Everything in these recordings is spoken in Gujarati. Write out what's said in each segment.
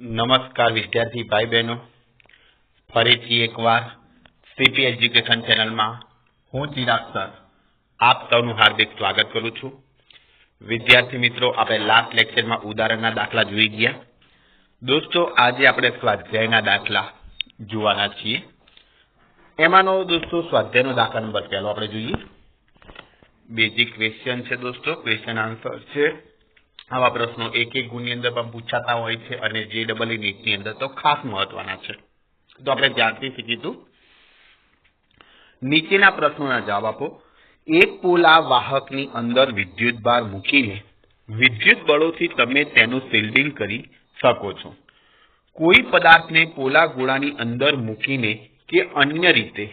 નમસ્કાર વિદ્યાર્થી ભાઈ બહેનો ફરીથી એકવાર સીપી એજ્યુકેશન ચેનલમાં હું ચિરાગ સર આપ સૌનું હાર્દિક સ્વાગત કરું છું. વિદ્યાર્થી મિત્રો, આપણે લાસ્ટ લેક્ચરમાં ઉદાહરણના દાખલા જોઈ ગયા. દોસ્તો, આજે આપણે સ્વાધ્યાયના દાખલા જોવાના છીએ. એમાંનો દોસ્તો, સ્વાધ્યાયનો દાખલા નંબર પહેલો આપણે જોઈએ. બેઝિક ક્વેશ્ચન છે દોસ્તો. ક્વેશ્ચન આન્સર છે આવા પ્રશ્નો એક એક ગુણની અંદર પણ પૂછાતા હોય છે અને જે ડબલ નીટની અંદર તો ખાસ મહત્વના છે. તો આપણે ધ્યાનથી શીખીશું નીચેના પ્રશ્નોના જવાબ આપો. એક પોલા વાહકની અંદર વિદ્યુત ભાર મૂકીને વિદ્યુત બળોથી તમે તેનું શિલ્ડિંગ કરી શકો છો. કોઈ પદાર્થને પોલા ગોળાની અંદર મૂકીને કે અન્ય રીતે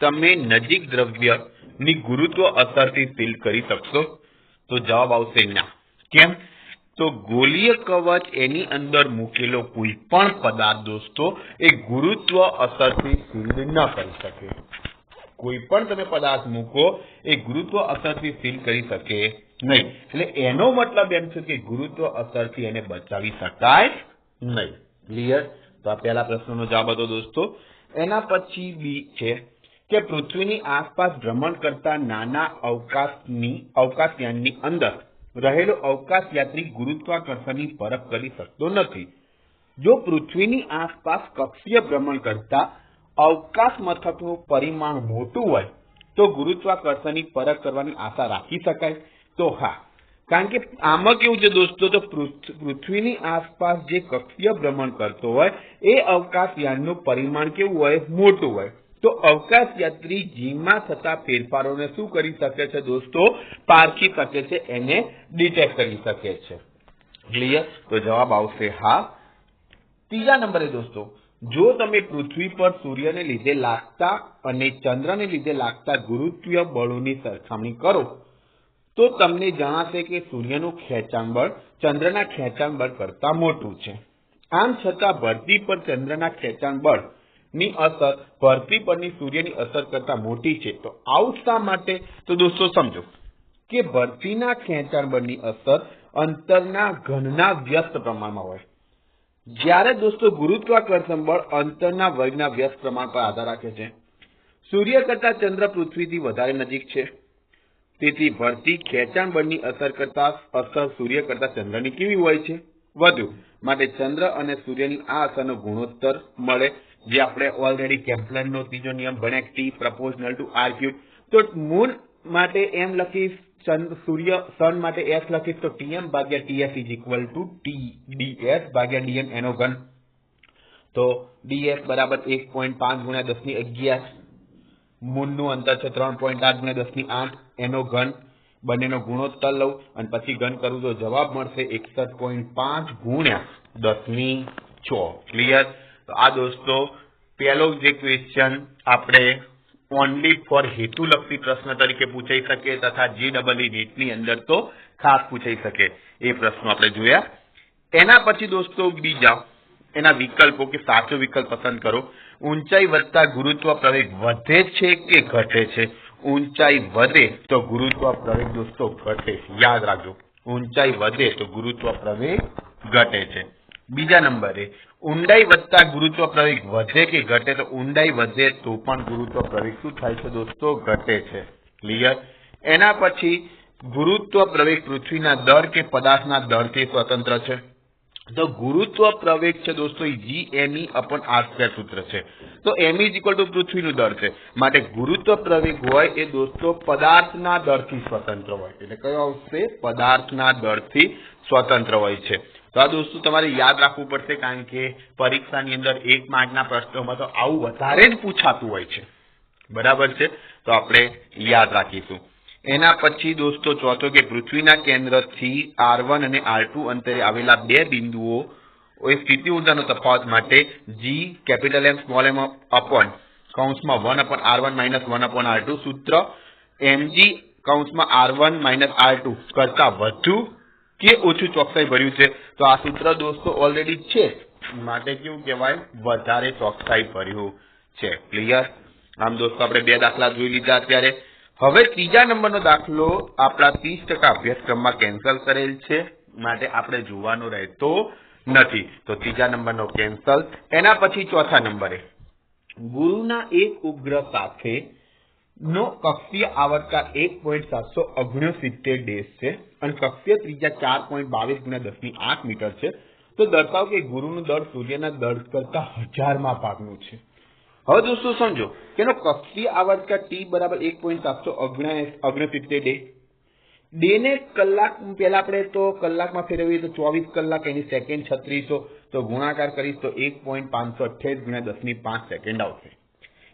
તમે નજીક દ્રવ્યની ગુરુત્વ અસરથી સીલ કરી શકશો? તો જવાબ આવશે ના. કેમ? તો ગોલીય કવચ એની અંદર મૂકેલો કોઈ પણ પદાર્થ દોસ્તો એ ગુરુત્વ અસરથી સીલ ન કરી શકે. કોઈ પણ તમે પદાર્થ મૂકો, એ ગુરુત્વ અસરથી સીલ કરી શકે નહીં. એટલે એનો મતલબ એમ છે કે ગુરુત્વ અસરથી એને બચાવી શકાય નહીં. ક્લિયર તો આ પહેલા પ્રશ્નનો જવાબ હતો દોસ્તો. એના પછી બી છે કે પૃથ્વીની આસપાસ ભ્રમણ કરતા નાના અવકાશની, અવકાશયાનની અંદર રહેલો અવકાશ યાત્રી ગુરુત્વાકર્ષણની પરખ કરી શકતો નથી. જો પૃથ્વીની આસપાસ કક્ષીય ભ્રમણ કરતા અવકાશ મથકનું પરિમાણ મોટું હોય, તો ગુરુત્વાકર્ષણની પરખ કરવાની આશા રાખી શકાય. તો હા, કારણ કે આમાં કેવું છે દોસ્તો, તો પૃથ્વીની આસપાસ જે કક્ષીય ભ્રમણ કરતો હોય, એ અવકાશયાનનું પરિમાણ કેવું હોય? મોટું હોય. તો અવકાશ યાત્રી જીમાં થતા ફેરફારોને શું કરી શકે છે દોસ્તો? પારખી શકે છે, એને ડિટેક્ટ કરી શકે છે. ક્લિયર તો જવાબ આવશે હા. ત્રીજા નંબરે દોસ્તો, જો તમે પૃથ્વી પર સૂર્યને લીધે લાગતા અને ચંદ્રને લીધે લાગતા ગુરુત્વીય બળોની સરખામણી કરો, તો તમને જણાશે કે સૂર્યનું ખેંચાણ બળ ચંદ્રના ખેંચાણ બળ કરતા મોટું છે. આમ છતાં ભરતી પર ચંદ્રના ખેંચાણ બળ ની અસર ધરતી પરની સૂર્યની અસર કરતા મોટી છે. તો આવું શા માટે? તો દોસ્તો સમજો કે ભરતીના ખેંચાણ અસર અંતરના ઘનના વ્યસ્ત પ્રમાણમાં હોય. જ્યારે દોસ્તો ગુરુત્વાકર્ષણ બળ અંતરના વર્ગના વ્યસ્ત પ્રમાણ પર આધાર રાખે છે. સૂર્ય કરતા ચંદ્ર પૃથ્વીથી વધારે નજીક છે. તેથી ભરતી ખેંચાણ બળની અસર કરતા અસર સૂર્ય કરતા ચંદ્રની કેવી હોય છે? વધુ. માટે ચંદ્ર અને સૂર્યની આ અસરનો ગુણોત્તર મળે જે આપણે ઓલરેડી કેમ્પલનનો ત્રીજો નિયમ ભણ્યા T proportional to R cube તો મૂન માટે એમ લખીશ સૂર્ય, સન માટે એસ લખીશ, તો ટીએમ ભાગ્યા TS is equal to T DS ભાગ્યા ડીએમ એનો ઘન. તો ડીએસ બરાબર એક પોઈન્ટ પાંચ ગુણ્યા દસની અગિયાર. મૂનનું અંતર છે ત્રણ પોઈન્ટ આઠ ગુણ્યા દસની આઠ એનો ઘન. બંનેનો ગુણોત્તર લઉં અને પછી ઘન કરું તો જવાબ મળશે એકસઠ પોઈન્ટ પાંચ ગુણ્યા દસની છ. ક્લિયર તો આ દોસ્તો, પહેલો જે ક્વેશ્ચન આપણે ઓનલી ફોર હેતુલક્ષી પ્રશ્ન તરીકે પૂછાઈ શકે તથા જી ડબલઈ નીટની અંદર તો ખાસ પૂછાઈ શકે એ પ્રશ્નો આપણે જોયા. એના પછી દોસ્તો બીજા, એના વિકલ્પો કે સાચો વિકલ્પ પસંદ કરો. ઊંચાઈ વધતા ગુરુત્વ પ્રવેગ વધે છે કે ઘટે છે? ઊંચાઈ વધે તો ગુરુત્વ પ્રવેગ દોસ્તો ઘટે યાદ રાખજો. ઊંચાઈ વધે તો ગુરુત્વ પ્રવેગ ઘટે છે. બીજા નંબરે ઊંડાઈ વધતા ગુરુત્વ પ્રવેગ વધે કે ઘટે તો ઊંડાઈ વધે તો પણ ગુરુત્વ પ્રવેગ શું થાય છે દોસ્તો? ઘટે છે. ક્લિયર એના પછી ગુરુત્વ પ્રવેગ પૃથ્વીના દર કે પદાર્થના દરથી સ્વતંત્ર છે. તો ગુરુત્વ પ્રવેગ છે દોસ્તો જી એમ ઈ અપન આર સ્ક્વેર સૂત્ર છે. તો એમ ઇઝ ઇક્વલ ટુ પૃથ્વીનું દર છે. માટે ગુરુત્વ પ્રવેગ હોય એ દોસ્તો પદાર્થના દરથી સ્વતંત્ર હોય. એટલે કયો આવશે? પદાર્થના દરથી સ્વતંત્ર હોય છે. તો આ દોસ્તો તમારે યાદ રાખવું પડશે કારણ કે પરીક્ષાની અંદર એક માર્કના પ્રશ્નોમાં તો આવું વધારે જ પૂછાતું હોય છે. બરાબર છે? તો આપણે યાદ રાખીશું. એના પછી દોસ્તો ચોથો કે પૃથ્વીના કેન્દ્રથી આર વન અને આર ટુ અંતરે આવેલા બે બિંદુઓ, એ સ્થિતિ ઉર્જાનો તફાવત માટે G capital M small M upon કૌંસમાં one upon R one minus one upon R two સૂત્ર એમજી કૌંસમાં R one minus R two કરતા વધુ કે ઓછું ચોકસાઈ ભર્યું છે. તો આ સૂત્ર દોસ્તો ઓલરેડી છે. માટે કેવું કહેવાય? વધારે ચોકસાઈ ભર્યું છે. ક્લિયર આમ દોસ્તો આપણે બે દાખલા જોઈ લીધા અત્યારે. હવે ત્રીજા નંબરનો દાખલો આપણા ત્રીસ ટકા અભ્યાસક્રમમાં કેન્સલ કરેલ છે. માટે આપણે જોવાનો રહેતો નથી. તો ત્રીજા નંબરનો કેન્સલ એના પછી ચોથા નંબરે. ગુરુના એક ઉપગ્રહ સાથે નો કક્ષીય આવર્તકાળ એક પોઈન્ટ સાતસો ઓગણસિત્તેર ડેઝ છે અને કક્ષીય ત્રિજ્યા ચાર પોઈન્ટ બાવીસ ગુણ્યા દસની આઠ મીટર છે. તો દર્શાવો કે ગુરુનું દળ સૂર્યના દળ કરતા હજારમાં ભાગનું છે. હવે દોસ્તો સમજો કે એનો કક્ષીય આવર્તકાળ ટી બરાબર એક પોઈન્ટ સાતસો ઓગણસિત્તેર ડે. ડે ને કલાક પહેલા આપણે તો કલાકમાં ફેરવીએ તો ચોવીસ કલાક, એની સેકન્ડ છત્રીસો. તો ગુણાકાર કરીશ તો એક પોઈન્ટ પાંચસો અઠ્યાવીસ ગુણ્યા દસની પાંચ સેકન્ડ આવશે.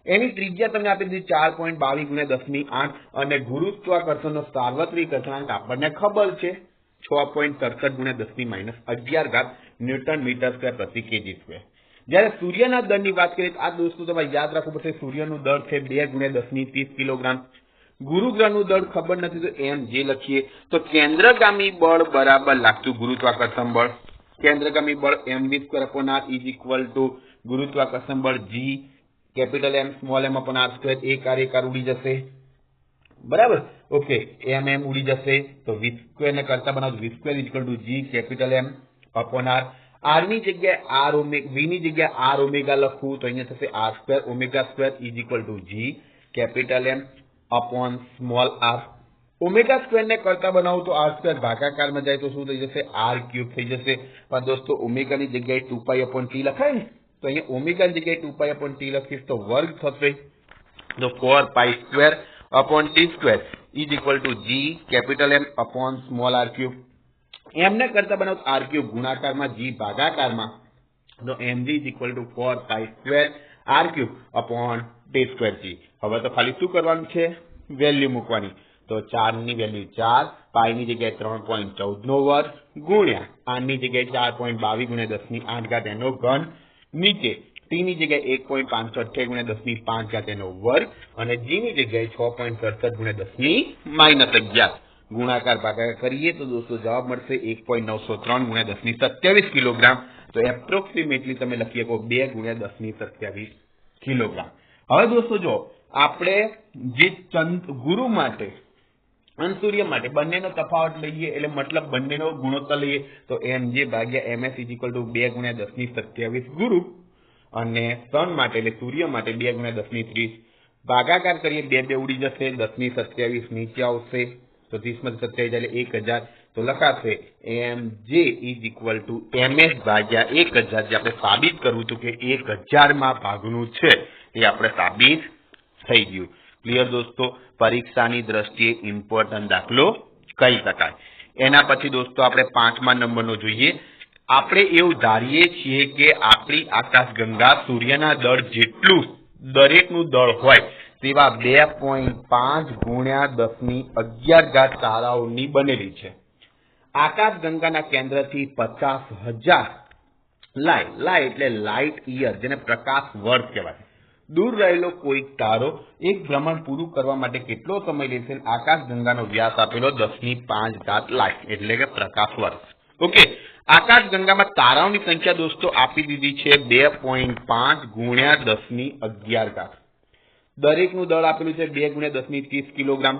એની ત્રિજ્યા તમને આપી દીધી ચાર પોઈન્ટ બાવીસ ગુણ્યા દસમી આઠ અને ગુરુત્વાકર્ષણનો સાર્વત્રિક અચળાંક આપણને ખબર છે. છ પોઈન્ટ સડસઠ ગુણ્યા દસ માઇનસ અગિયાર ઘાત ન્યૂટન મીટર સ્ક્વેર પ્રતિ કેજી સ્ક્વેર જ્યારે સૂર્યના દળની વાત કરીએ આ દોસ્તો તમારે યાદ રાખવું પડશે, સૂર્યનું દળ છે બે ગુણ્યા દસની ત્રીસ કિલોગ્રામ. ગુરુગ્રહનું દળ ખબર નથી તો એમ જે લખીએ તો કેન્દ્રગામી બળ બરાબર લાગતું ગુરુત્વાકર્ષણ બળ. કેન્દ્રગામી બળ M V square upon R is equal to ગુરુત્વાકર્ષણ બળ G capital M small M upon R square એક આર એક આર ઉડી જશે બરાબર ઓકે એમ એમ ઉડી જશે તો વી સ્ક્વેર ને કરતા બનાવો V square is equal to G capital M upon R આરની જગ્યાએ આર ઓમેગા વી ની જગ્યાએ આર ઓમેગા લખવું તો અહીંયા થશે R square omega square is equal to G capital M upon small R omega square ને કરતા બનાવું તો આર સ્ક્વેર ભાગાકારમાં જાય તો શું થઈ જશે આર ક્યુબ થઈ જશે પણ દોસ્તો ઓમેગા ની જગ્યાએ ટુ પાઈ અપોન ટી લખાય ને તો અહીંયા ઓમેગા જગ્યાએ ટુ પાઈ અપોન ટી લખીશ તો વર્ગ થશે. તો four pi square upon T square is equal to G capital M upon small R cube. એમને કરતા બનાવ આર ક્યુબ ગુણાકારમાં જી ભાગાકારમાં. તો M G is equal to four pi square R cube upon T square G. હવે તો ખાલી શું કરવાનું છે? વેલ્યુ મૂકવાની. તો ચારની વેલ્યુ ચાર પાયની જગ્યાએ ત્રણ પોઈન્ટ ચૌદ નો વર્ગ ગુણ્યા આઠની જગ્યાએ ચાર પોઈન્ટ બાવીસ ગુણ્યા દસની આઠ ઘાત એનો ઘન નીચે. ટી જગ્યાએ એક પોઈન્ટ પાંચસો અઠ્યાવીસ ગુણ્યા દસની પાંચ એનો વર્ગ અને જી જગ્યાએ છ પોઈન્ટ સડસઠ ગુણ્યા દસની માઇનસ અગિયાર ગુણાકાર ભાગાકાર કરીએ તો દોસ્તો જવાબ મળશે એક પોઈન્ટ નવસો ત્રણ ગુણ્યા દસની સત્યાવીસ કિલોગ્રામ. તો એપ્રોક્સિમેટલી તમે લખી શકો બે ગુણ્યા દસની સત્યાવીસ કિલોગ્રામ. હવે દોસ્તો જો આપણે જે ચંદ ગુરુ માટે સૂર્ય માટે બંનેનો તફાવત લઈએ એટલે મતલબ બંનેનો ગુણોત્તર લઈએ, તો એમ જે ભાગ્યા એમએસ ઇક્વલ ટુ બે ગુણ્યા દસની સત્યાવીસ ગુરુ અને સન માટે એટલે સૂર્ય માટે બે ગુણ્યા દસની ત્રીસ. ભાગાકાર કરીએ બે બે ઉડી જશે, દસની સત્યાવીસ નીચે આવશે, તો ત્રીસમાંથી સત્યાવીસ એટલે એક હજાર. તો લખાશે એમ જે is equal to M S ભાગ્યા એક હજાર. જે આપણે સાબિત કરવું હતું કે એક હજારમાં ભાગનું છે, એ આપણે સાબિત થઈ ગયું. ક્લિયર દોસ્તો? પરીક્ષાની દ્રષ્ટિએ ઇમ્પોર્ટન્ટ દાખલો કહી શકાય. એના પછી દોસ્તો આપણે પાંચમા નંબરનો જોઈએ. આપણે એવું ધારીએ છીએ કે આપણી આકાશગંગા સૂર્યના દળ જેટલું દરેકનું દળ હોય, તેવા બે પોઈન્ટ પાંચ ગુણ્યા દસની અગિયાર ઘાત તારાઓની બનેલી છે. આકાશગંગાના કેન્દ્રથી પચાસ હજાર લાઇટ લાઇટ એટલે લાઇટ યર જેને પ્રકાશ વર્ષ કહેવાય. દૂર રહેલો કોઈક તારો, એક ભ્રમણ પૂરું કરવા માટે કેટલો સમય લેશે આકાશગંગાનો વ્યાસ આપેલો દસની પાંચ ઘાત લાખ, એટલે કે પ્રકાશ વર્ષ. ઓકે આકાશગંગામાં તારાઓની સંખ્યા દોસ્તો આપી દીધી છે બે પોઈન્ટ પાંચ ગુણ્યા દસની અગિયાર ઘાત. દરેકનું દળ આપેલું છે બે ગુણ્યા દસની ત્રીસ કિલોગ્રામ.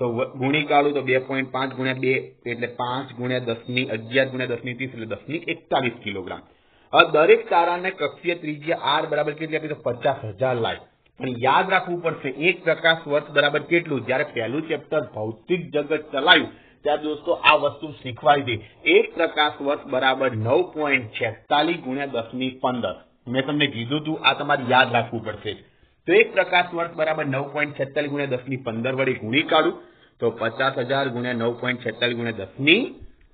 તો ગુણી કાઢું તો બે પોઈન્ટ પાંચ ગુણ્યા બે, એટલે પાંચ ગુણ્યા દસની અગિયાર ગુણ્યા દસની ત્રીસ, એટલે દસની એકતાલીસ કિલોગ્રામ. હવે દરેક તારાને કક્ષીય ત્રિજ્યા આર બરાબર કેટલી આપી? તો પચાસ હજાર લાખ પણ યાદ રાખવું પડશે, એક પ્રકાશ વર્ષ બરાબર કેટલું? જ્યારે પહેલું ચેપ્ટર ભૌતિક જગત ચલાવ્યું ત્યારે દોસ્તો આ વસ્તુ શીખવાડી દે. એક પ્રકાશ વર્ષ બરાબર નવ પોઈન્ટ છેતાલીસ ગુણ્યા દસની પંદર. મેં તમને કીધું તું, આ તમારે યાદ રાખવું પડશે. તો એક પ્રકાશ વર્ષ બરાબર નવ પોઈન્ટ છેતાલીસ ગુણ્યા દસની પંદર વડે ગુણી કાઢું, તો પચાસ હજાર ગુણ્યા નવ પોઈન્ટ છેતાલીસ ગુણ્યા દસની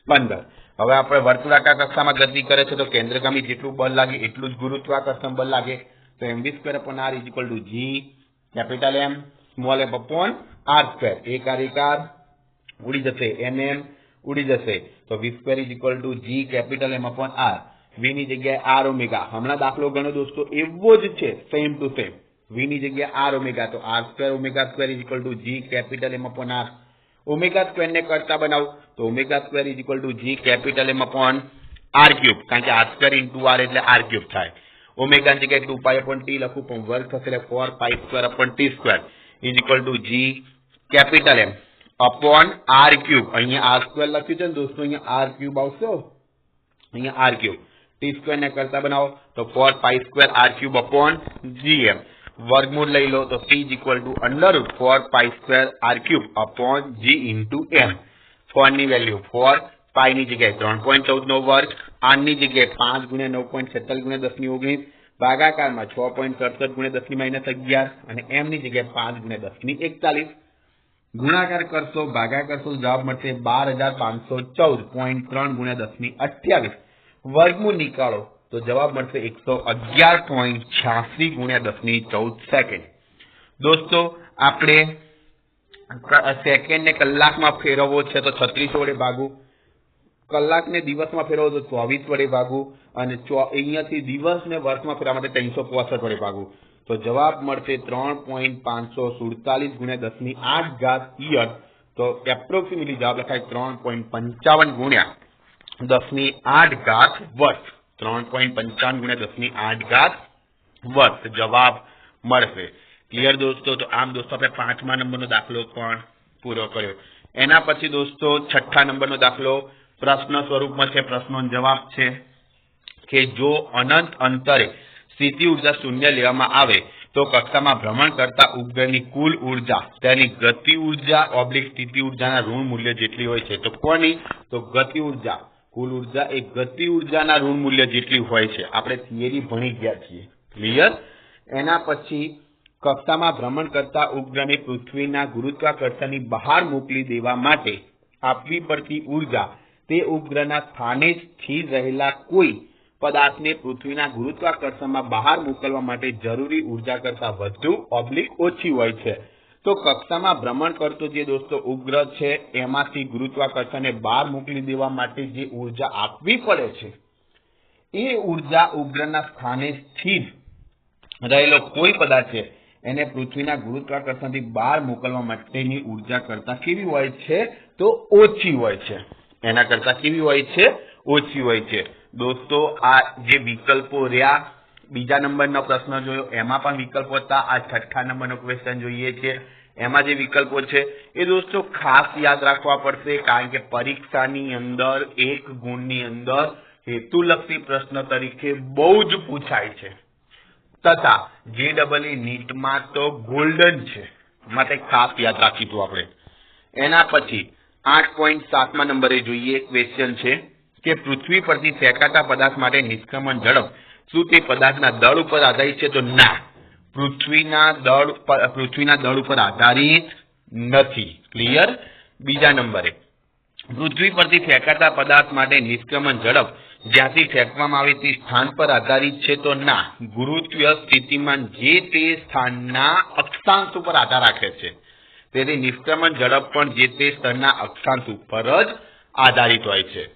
પંદર હવે આપણે વર્તુળાકાર કક્ષામાં ગતિ કરે છે તો કેન્દ્રગામી જેટલું બળ લાગે એટલું જ ગુરુત્વાકર્ષણ બળ લાગે. તો M V square upon R is to G, capital M small M upon R square. એક આર ઉડી જશે એમ એમ ઉડી જશે. તો V square is equal to G, capital M upon R. V ની જગ્યાએ આર ઓમેગા. હમણાં દાખલો ગણો દોસ્તો, એવો જ છે સેમ ટુ સેમ વી ની જગ્યાએ આર ઓમેગા. તો R square omega square is equal to G, capital M upon R. Omega square ને કરતા બનાવો. તો omega square is equal to G capital M upon R cube કારણ કે આર સ્ક્વેર ઇન્ટુ આર એટલે આર ક્યુબ થાય. ઓમેગા જગ્યાએ ટુ પાઈ અપોન ટી લખું, પણ વર્ગ થશે એટલે four pi square upon T square is equal to G capital M upon R cube અહીંયા આર સ્ક્વેર લખ્યું છે ને દોસ્તો, અહીંયા આર ક્યુબ આવશે અહીંયા આર ક્યુબ ટી સ્ક્વેર ને કરતા બનાવો, તો four pi square R cube upon GM વર્ગમૂળ લઈ લો તો C equal to under four pi square R cube upon G into M ફોરની value four પાઈની જગ્યાએ ત્રણ પોઈન્ટ ચૌદ નો વર્ગ આર જગ્યાએ પાંચ ગુણ્યા નવ પોઈન્ટ છેતાલીસ ગુણ્યા દસની ઓગણીસ, ભાગાકારમાં છ પોઈન્ટ સડસઠ ગુણ્યા દસની માઇનસ અગિયાર અને એમની જગ્યાએ પાંચ ગુણ્યા દસની એકતાલીસ. ગુણાકાર કરશો ભાગા કરશો જવાબ મળશે બાર હજાર પાંચસો ચૌદ પોઈન્ટ ત્રણ ગુણ્યા દસની અઠ્યાવીસ. વર્ગમૂળ નીકાળો. તો જવાબ મળશે એકસો અગિયાર પોઈન્ટ છ્યાસી ગુણ્યા દસની ચૌદ સેકન્ડ દોસ્તો, આપણે સેકન્ડ ને કલાકમાં ફેરવવો છે તો છત્રીસો વડે ભાગવું. કલાકને દિવસમાં ફેરવો તો ચોવીસ વડે ભાગવું. અને અહીંયાથી દિવસને વર્ષમાં ફેરવા માટે ત્રણસો પોસઠ વડે ભાગવું. તો જવાબ મળશે ત્રણ પોઈન્ટ પાંચસો સુડતાલીસ ગુણ્યા દસની આઠ ઘાત ઇયર તો એપ્રોક્સિમેટલી જવાબ લખાય ત્રણ પોઈન્ટ પંચાવન ગુણ્યા દસની આઠ ઘાત વર્ષ. ત્રણ પોઈન્ટ આઠ ઘાત વર્ષ જવાબ મળશે. ક્લિયર દોસ્તો? તો આમ દોસ્તો આપણે પાંચમા નંબરનો દાખલો પણ પૂરો કર્યો. એના પછી દોસ્તો છઠ્ઠા નંબરનો દાખલો પ્રશ્ન સ્વરૂપમાં છે. પ્રશ્નનો જવાબ છે કે જો અનંત અંતરે સ્થિતિ ઊર્જા શૂન્ય લેવામાં આવે, તો કક્ષામાં ભ્રમણ કરતા ઉપગ્રહની કુલ ઊર્જા, તેની ગતિ ઊર્જા, ઓબ્લિક સ્થિતિ ઉર્જાના ઋણ મૂલ્ય જેટલી હોય છે. તો કોની? તો ગતિ ઊર્જા. કુલ ઊર્જા એ ગતિ ઉર્જાના ઋણ મૂલ્ય જેટલી હોય છે. આપણે થિયરી ભણી ગયા છીએ. ક્લિયર એના પછી કક્ષામાં ભ્રમણ કરતા ઉપગ્રહને પૃથ્વીના ગુરુત્વાકર્ષણની બહાર મોકલી દેવા માટે આપવી પડતી ઊર્જા તે ઉપગ્રહના સ્થાને સ્થિર રહેલા કોઈ પદાર્થને પૃથ્વીના ગુરુત્વાકર્ષણમાં બહાર મોકલવા માટે જરૂરી ઊર્જા કરતા વધુ ઓબ્લિક ઓછી હોય છે. તો કક્ષામાં ભ્રમણ કરતો જે દોસ્તો ઉપગ્રહ છે, એમાંથી ગુરુત્વાકર્ષણને બહાર મોકલી દેવા માટે જે ઊર્જા આપવી પડે છે, એ ઊર્જા ઉપગ્રહના સ્થાને સ્થિર રહેલો કોઈ પદાર્થ છે, એને પૃથ્વીના ગુરુત્વાકર્ષણથી બહાર મોકલવા માટેની ઊર્જા કરતા કેવી હોય છે, તો ઓછી હોય છે. એના કરતા કેવી હોય છે? ઓછી હોય છે. દોસ્તો, આ જે વિકલ્પો રહ્યા બીજા નંબરનો પ્રશ્ન જોયો. એમાં પણ વિકલ્પો હતા. આ છઠ્ઠા નંબરનો ક્વેશ્ચન જોઈએ છે. એમાં જે વિકલ્પો છે, એ દોસ્તો ખાસ યાદ રાખવા પડશે, કારણ કે પરીક્ષાની અંદર, એક ગુણની અંદર હેતુલક્ષી પ્રશ્ન તરીકે બહુ જ પૂછાય છે. તથા જે ડબલ નીટમાં તો ગોલ્ડન છે. માટે ખાસ યાદ રાખીશું આપણે. એના પછી આઠ પોઈન્ટ સાતમા નંબરે જોઈએ ક્વેશ્ચન છે કે પૃથ્વી પરથી ફેંકાતા પદાર્થ માટે નિષ્ક્રમણ ઝડપ શું તે પદાર્થના દળ ઉપર આધારિત છે? તો ના. પૃથ્વીના દળ પૃથ્વીના દળ ઉપર આધારિત નથી. ક્લિયર બીજા નંબરે. પૃથ્વી પરથી ફેંકાતા પદાર્થ માટે નિષ્ક્રમણ ઝડપ. જ્યાંથી ફેંકવામાં આવે તે સ્થાન પર આધારિત છે, તો ના. ગુરુત્વીય સ્થિતિમાન જે તે સ્થાનના અક્ષાંશ ઉપર આધાર રાખે છે. તેથી નિષ્ક્રમણ ઝડપ પણ જે તે સ્થળના અક્ષાંશ ઉપર જ આધારિત હોય છે.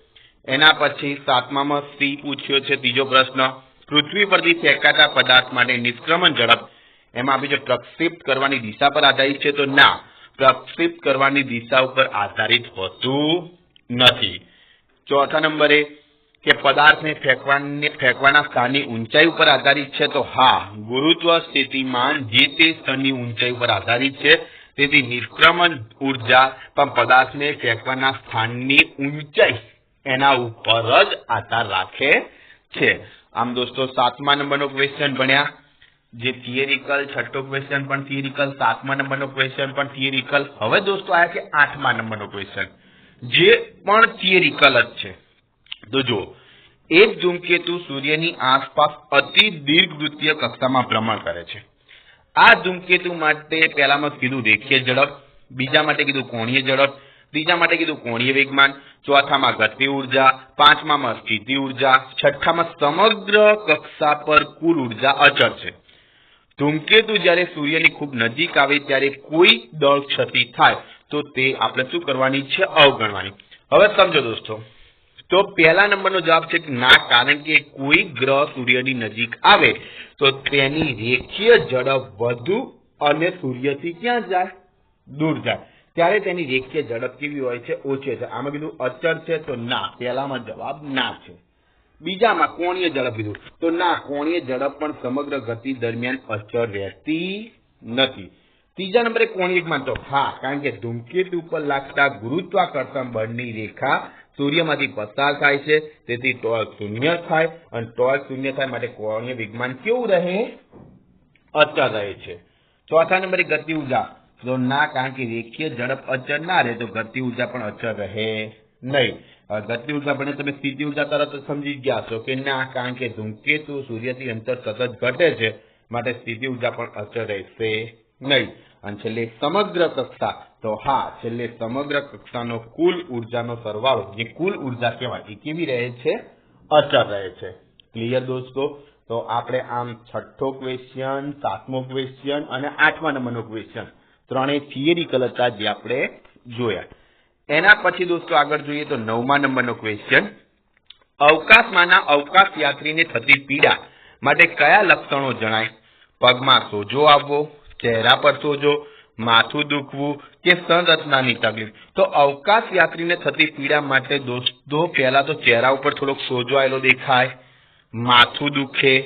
એના પછી સાતમામાં સી પૂછ્યો છે, ત્રીજો પ્રશ્ન. પૃથ્વી પરથી ફેંકાતા પદાર્થ માટે નિષ્ક્રમણ ઝડપ. એમાં આપણે જો પ્રક્ષેપ કરવાની દિશા પર આધારિત છે તો ના પ્રક્ષેપ કરવાની દિશા ઉપર આધારિત હોતું નથી. ચોથા નંબરે, કે પદાર્થને ફેંકવાને, ફેંકવાના સ્થાનની ઊંચાઈ ઉપર આધારિત છે તો હા, ગુરુત્વ સ્થિતિમાન જે તે સ્થળની ઊંચાઈ ઉપર આધારિત છે. તેથી નિષ્ક્રમણ ઊર્જા પણ પદાર્થને ફેંકવાના સ્થાનની ઊંચાઈ એના ઉપર જ આધાર રાખે છે. આમ દોસ્તો, સાતમા નંબરનો ક્વેશ્ચન ભણ્યા. જે થિયરિકલ છઠ્ઠો ક્વેશ્ચન પણ થિયરિકલ સાતમા નંબરનો ક્વેશ્ચન પણ થિયરિકલ હવે દોસ્તો આયા છે આઠમા નંબરનો ક્વેશ્ચન જે પણ થિયરિકલ જ છે. તો જુઓ, એક ધૂમકેતુ સૂર્યની આસપાસ અતિ દીર્ઘવૃત્તીય કક્ષામાં ભ્રમણ કરે છે. આ ધૂમકેતુ માટે પહેલામાં કીધું રેખીય ઝડપ, બીજા માટે કીધું કોણીય ઝડપ ત્રીજા માટે કીધું કોણીય વેગમાન, ચોથામાં ગતિ ઊર્જા પાંચમામાં સ્થિતિ ઊર્જા, છઠ્ઠામાં સમગ્ર કક્ષા પર કુલ ઊર્જા અચળ છે. ધૂમકેતુ જ્યારે સૂર્યની ખૂબ નજીક આવે ત્યારે કોઈ દળ ક્ષતિ થાય, તો તે આપણે શું કરવાની છે? અવગણવાની. હવે સમજો દોસ્તો, તો પહેલા નંબરનો જવાબ છે કે ના, કારણ કે કોઈ ગ્રહ સૂર્યની નજીક આવે, તો તેની રેખીય ઝડપ વધુ અને સૂર્યથી ક્યાં જાય? દૂર જાય. ત્યારે તેની રેખીય ઝડપ કેવી હોય છે? ઓછી છે. આમાં કીધું અચળ છે તો ના. પહેલામાં જવાબ ના છે. બીજામાં કોણીય ઝડપ કીધું. તો ના, કોણીય ઝડપ પણ સમગ્ર ગતિ દરમિયાન અચળ રહેતી નથી. ત્રીજા નંબરે કોણીય વિજ્ઞાન તો હા, કારણ કે ધૂમકેતુ ઉપર લાગતા ગુરુત્વાકર્ષણ બળની રેખા સૂર્યમાંથી પસાર થાય છે. તેથી ટોર્ક શૂન્ય થાય અને ટોર્ક શૂન્ય થાય માટે કોણીય વિજ્ઞાન કેવું રહે? અચળ રહે છે. ચોથા નંબરે ગતિ ઊર્જા તો ના, કારણ કે રેખીય ઝડપ અચળ ના રહે, તો ગતિ ઊર્જા પણ અચળ રહે નહીં. ગતિ ઊર્જા બને તમે સ્થિતિ ઊર્જા તરત સમજી ગયા છો કે ના, કારણ કે ધૂમકેતુ સૂર્યથી અંતર સતત ઘટે છે, માટે સ્થિતિ ઊર્જા પણ અચળ રહેશે નહીં. અને છેલ્લે સમગ્ર કક્ષા, તો હા, છેલ્લે સમગ્ર કક્ષાનો કુલ ઉર્જાનો સરવાળો, જે કુલ ઊર્જા કહેવાય, એ કેવી રહે છે? અચળ રહે છે. ક્લિયર દોસ્તો? તો આપણે આમ છઠ્ઠો ક્વેશ્ચન સાતમો ક્વેશ્ચન અને આઠમા નંબરનો ક્વેશ્ચન ત્રણેય થિયરિકલ હતા જે આપણે જોયા. એના પછી દોસ્તો આગળ જોઈએ તો નવમા નંબરનો ક્વેશ્ચન અવકાશમાંના અવકાશ યાત્રીને થતી પીડા માટે કયા લક્ષણો જણાય? પગમાં સોજો આવવો, ચહેરા પર સોજો, માથું દુખવું કે સંરચનાની તકલીફ? તો અવકાશ યાત્રીને થતી પીડા માટે દોસ્તો પહેલા તો ચહેરા ઉપર થોડોક સોજો આવેલો દેખાય, માથું દુખે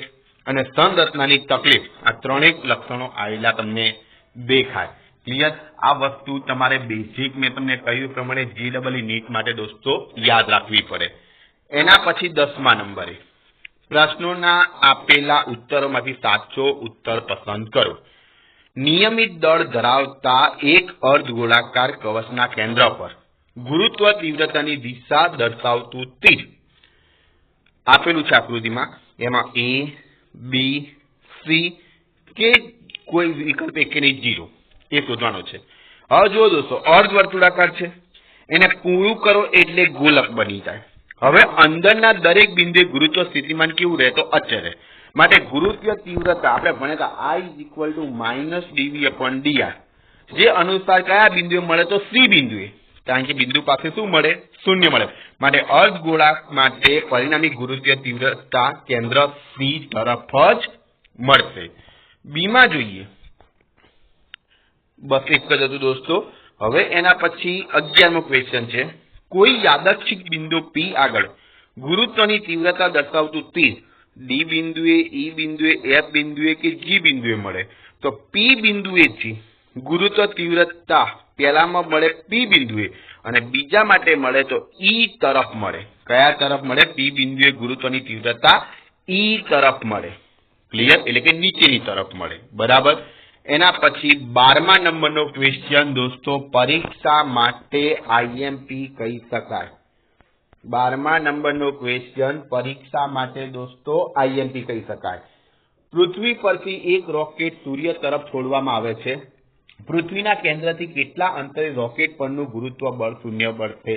અને સંરચનાની તકલીફ. આ ત્રણેય લક્ષણો આવેલા તમને દેખાય. ક્લિયર આ વસ્તુ તમારે બેઝિક મેં તમને કહ્યું પ્રમાણે જી ડબલ નીટ માટે દોસ્તો યાદ રાખવી પડે. એના પછી દસમા નંબરે. પ્રશ્નોના આપેલા ઉત્તરોમાંથી સાચો ઉત્તર પસંદ કરો. નિયમિત દળ ધરાવતા એક અર્ધગોળાકાર કવચના કેન્દ્ર પર ગુરુત્વ તીવ્રતાની દિશા દર્શાવતું તીર. આપેલું છે આકૃતિમાં. એમાં એ બી સી કે કોઈ વિકલ્પ એક નહીં જીરો એ શોધવાનો છે. હવે જુઓ દોસ્તો, અર્ધવર્તુળાકાર છે. એને પૂરું કરો એટલે ગોલક બની જાય. હવે અંદરના દરેક બિંદુએ ગુરુત્વ સ્થિતિમાન કેવું રહે તો માટે ગુરુત્વીય તીવ્રતા, આપણે હતા I is equal to minus dv upon dr. જે અનુસાર કયા બિંદુએ મળે તો સી બિંદુએ. કારણ કે બિંદુ પાસે શું મળે? શૂન્ય મળે. માટે અર્ધગોળાક માટે પરિણામી ગુરુત્વીય તીવ્રતા કેન્દ્ર સી તરફ જ મળશે. બીમાં જોઈએ. બસ એક જ હતું દોસ્તો. હવે એના પછી અગિયારમો ક્વેશ્ચન છે. કોઈ યાદચ્છિક બિંદુ પી આગળ. ગુરુત્વની તીવ્રતા દર્શાવતું તીર. ડી બિંદુએ ઈ બિંદુએ એફ બિંદુએ કે જી બિંદુએ મળે. તો પી બિંદુએથી ગુરુત્વ તીવ્રતા પહેલામાં મળે પી બિંદુએ અને બીજા માટે મળે તો ઈ તરફ મળે. કયા તરફ મળે? પી બિંદુએ ગુરુત્વની તીવ્રતા ઈ તરફ મળે. ક્લિયર એટલે કે નીચેની તરફ મળે. બરાબર? એના પછી બારમા નંબરનો ક્વેશ્ચન દોસ્તો, પરીક્ષા માટે આઈએમપી કહી શકાય. બારમા નંબરનો ક્વેશ્ચન પરીક્ષા માટે દોસ્તો આઈએમપી કહી શકાય. પૃથ્વી પરથી એક રોકેટ સૂર્ય તરફ છોડવામાં આવે છે. પૃથ્વીના કેન્દ્રથી કેટલા અંતરે રોકેટ પરનું ગુરુત્વ બળ શૂન્ય બળ છે?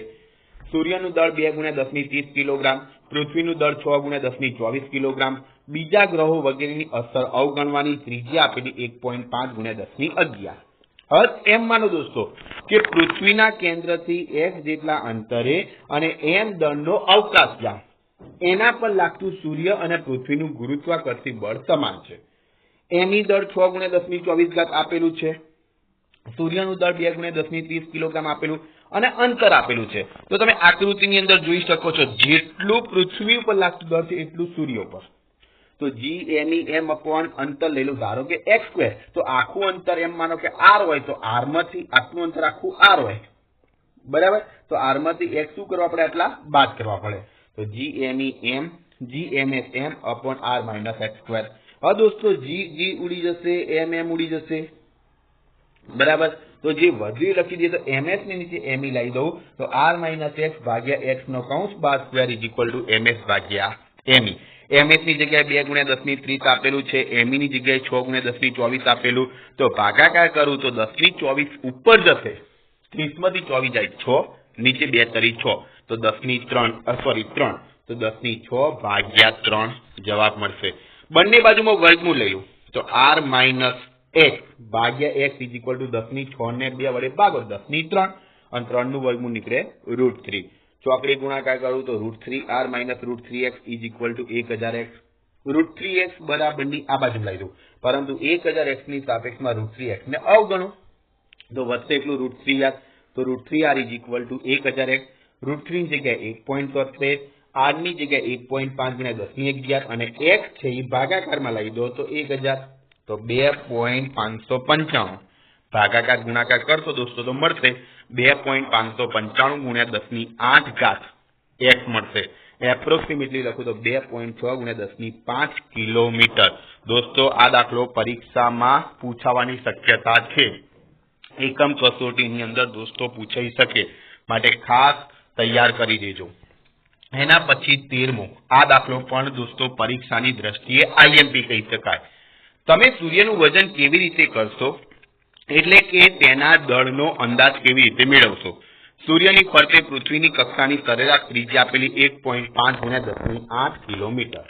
સૂર્યનું દળ બે ગુણ્યા દસની ત્રીસ કિલોગ્રામ, પૃથ્વીનું દળ છ ગુણ્યા દસની ચોવીસ કિલોગ્રામ બીજા ગ્રહો વગેરેની અસર અવગણવાની ત્રીજી આપેલી એક પોઈન્ટ પાંચ ગુણ્યા દસની અગિયાર. હવે એમ માનો દોસ્તો કે પૃથ્વીના કેન્દ્રથી એક્સ જેટલા અંતરે અને એમ દળનો અવકાશયાન એના પર લાગતું સૂર્ય અને પૃથ્વીનું ગુરુત્વાકર્ષી બળ સમાન છે. એની દળ છ ગુણ્યા દસની ચોવીસ ઘાત આપેલું છે. સૂર્યનું દળ બે ગુણ્યા દસની ત્રીસ કિલોગ્રામ આપેલું અને અંતર આપેલું છે. તો તમે આકૃતિની અંદર જોઈ શકો છો જેટલું પૃથ્વી ઉપર લાગતું દળ છે એટલું સૂર્ય ઉપર. તો જી એમ એમ અપોન અંતર લઈ ધારો કે એક્સ સ્ક્વેર તો આખું અંતર એમ માનો કે આર હોય, તો આરમાંથી આટલું અંતર આખું આર હોય. બરાબર? તો આરમાંથી એક્સ શું કરવા પડે? આટલા બાદ કરવા પડે. તો G M M G M S M upon R minus X square હવે દોસ્તો જી જી ઉડી જશે એમ એમ ઉડી જશે. બરાબર? તો જે વધુ લખી દઈએ તો એમએસની નીચે એમઈ લાવી દઉં. તો આર માઇનસ એક્સ ભાગ્યા એક્સ નો કૌંસ બાર square is equal to MS ભાગ્યા એમઈ એમએસની જગ્યાએ બે ગુણ્યા દસની ત્રીસ આપેલું છે એમઈ ની જગ્યાએ છ ગુણ્યા દસની ચોવીસ આપેલું. તો ભાગાકાર કરું તો દસની ચોવીસ ઉપર જશે. ત્રીસમાંથી ચોવીસ જાય છ, નીચે બે તરી છ. તો દસની ત્રણ સોરી ત્રણ. તો દસની છ ભાગ્યા ત્રણ જવાબ મળશે. બંને બાજુમાં વર્ગમૂળ લઈ તો આર માઇનસ એક્સ ભાગ્યા એક્સ ઇઝ ઇક્વલ ટુ દસની છ ને બે વડે ભાગો દસની ત્રણ અને ત્રણનું વર્ગમૂળ નીકળે રૂટ થ્રી ચોકડી ગુણાકાર કરું તો root three R minus root three X is equal to એક હજાર એક્સ. રૂટ થ્રી એક્સ બરાબરની આ બાજુ લઈ દઉં. પરંતુ એક હજાર એક્સની સાપેક્ષમાં રૂટ થ્રી એક્સ. ને અવગણો તો વધશે એટલું રૂટ થ્રી આર. તો root three R is equal to એક હજાર એક્સ. રૂટ થ્રી ની જગ્યાએ એક પોઈન્ટ તોતેર આરની જગ્યાએ એક પોઈન્ટ પાંચ ગુણ્યા દસની અગિયાર. અને એક્સ છે એ ભાગાકારમાં લઈ દો તો એક હજાર. તો બે પોઈન્ટ પાંચસો પંચાણું. ભાગાકાર ગુણાકાર કરશો દોસ્તો તો મળશે. બે પોઈન્ટ પાંચસો પંચાણું ગુણ્યા દસની આઠ ઘાત એક્સ મળશે. એપ્રોક્સિમેટલી લખું તો બે પોઈન્ટ છ ગુણ્યા દસની પાંચ કિલોમીટર. દોસ્તો, આ દાખલો પરીક્ષામાં પૂછાવાની શક્યતા છે. એકમ કસોટીની અંદર દોસ્તો પૂછાઈ શકે. માટે ખાસ તૈયાર કરી દેજો. એના પછી તેરમો. આ દાખલો પણ દોસ્તો પરીક્ષાની દ્રષ્ટિએ આઈએમપી કહી શકાય. તમે સૂર્યનું વજન કેવી રીતે કરશો? એટલે કે તેના દળનો અંદાજ કેવી રીતે મેળવશો? સૂર્યની ફરતે પૃથ્વીની કક્ષાની સરેરાશ ત્રિજ્યા આપેલી એક પોઈન્ટ પાંચ ગુણ્યા કિલોમીટર.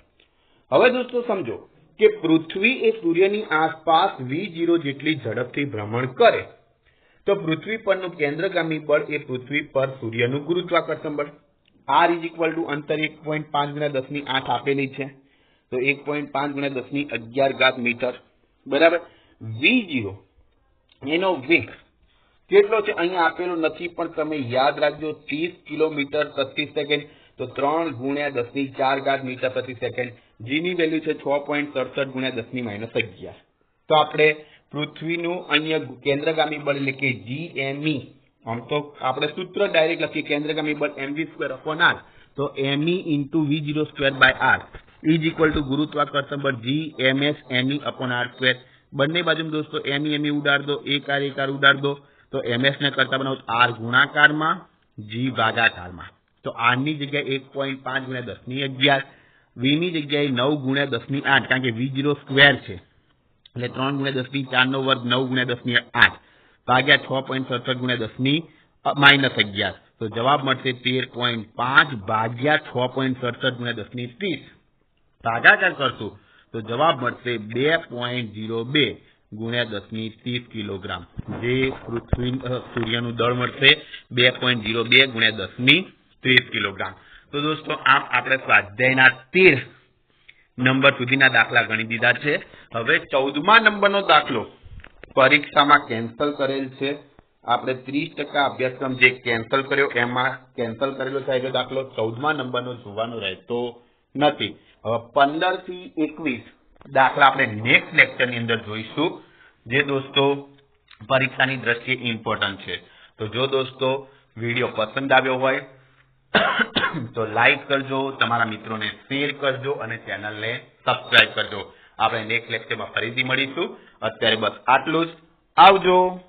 હવે દોસ્તો સમજો કે પૃથ્વી એ સૂર્યની આસપાસ વી જીરો જેટલી ઝડપથી ભ્રમણ કરે. તો પૃથ્વી પરનું કેન્દ્રગામી બળ એ પૃથ્વી પર સૂર્યનું ગુરુત્વાકર્ષણ બળ. આર ઇઝ ઇક્વલ ટુ અંતર એક પોઈન્ટ પાંચ ગુણ્યા દસની આઠ આપેલી છે. તો એક પોઈન્ટ પાંચ ગુણ્યા દસની અગિયાર ઘાત મીટર. બરાબર? વી જીરો એનો વેગ કેટલો છે અહીંયા આપેલો નથી, પણ તમે યાદ રાખજો, ત્રીસ કિલોમીટર પ્રતિ સેકન્ડ, તો ત્રણ ગુણ્યા દસની ચાર ઘાત મીટર પ્રતિ સેકન્ડ. જીની વેલ્યુ છે છ પોઈન્ટ સડસઠ ગુણ્યા દસની માઇનસ અગિયાર. તો આપણે પૃથ્વીનું અહીંયા કેન્દ્રગામી બળ એટલે કે જીએમઈ આમ તો આપણે સૂત્ર ડાયરેક્ટ લખીએ, કેન્દ્રગામી બળ એમવી સ્ક્વેર અપોન આર તો ME into V zero square by R is equal to ગુરુત્વાકર્ષણ બળ G M S ME upon R square બંને બાજુ દોસ્તો, એમ એમ ઉડાડ દો એક આર એક આર ઉડાડ દો. તો એમએસ ને કરતા બનાવો આર ગુણાકારમાં, જી ભાગાકારમાં. તો આરની જગ્યાએ એક પોઈન્ટ પાંચ ગુણ્યા દસની અગિયાર વી ની જગ્યાએ નવ ગુણ્યા દસની આઠ, કારણ કે વી જીરો સ્ક્વેર છે. એટલે ત્રણ ગુણ્યા દસની ચાર નો વર્ગ નવ ગુણ્યા દસની આઠ, ભાગ્યા છ પોઈન્ટ સડસઠ ગુણ્યા દસની માઇનસ અગિયાર. તો જવાબ મળશે તેર પોઈન્ટ પાંચ ભાગ્યા છ પોઈન્ટ સડસઠ ગુણ્યા દસની ત્રીસ. ભાગાકાર કરશું. તો જવાબ મળશે બે પોઈન્ટ જીરો બે ગુણ્યા દસની ત્રીસ કિલોગ્રામ. જે પૃથ્વી સૂર્યનું દળ મળશે બે પોઈન્ટ ઝીરો બે ગુણ્યા દસની ત્રીસ કિલોગ્રામ. તો દોસ્તો, આમ આપણે સ્વાધ્યાયના તેર નંબર સુધીના દાખલા ગણી દીધા છે. હવે ચૌદમા નંબરનો દાખલો. પરીક્ષામાં કેન્સલ કરેલ છે. આપણે ત્રીસ ટકા અભ્યાસક્રમ જે કેન્સલ કર્યો, એમાં કેન્સલ કરેલો સાહેબ દાખલો. ચૌદમા નંબરનો જોવાનો રહેતો નથી. પંદરથી એકવીસ દાખલા આપણે નેક્સ્ટ લેક્ચરની અંદર જોઈશું. જે દોસ્તો પરીક્ષાની દ્રષ્ટિએ ઇમ્પોર્ટન્ટ છે. તો જો દોસ્તો વીડિયો પસંદ આવ્યો હોય, તો લાઈક કરજો, તમારા મિત્રોને શેર કરજો અને ચેનલને સબસ્ક્રાઇબ કરજો. આપણે નેક્સ્ટ લેક્ચરમાં ફરીથી મળીશું. અત્યારે બસ આટલું જ. આવજો.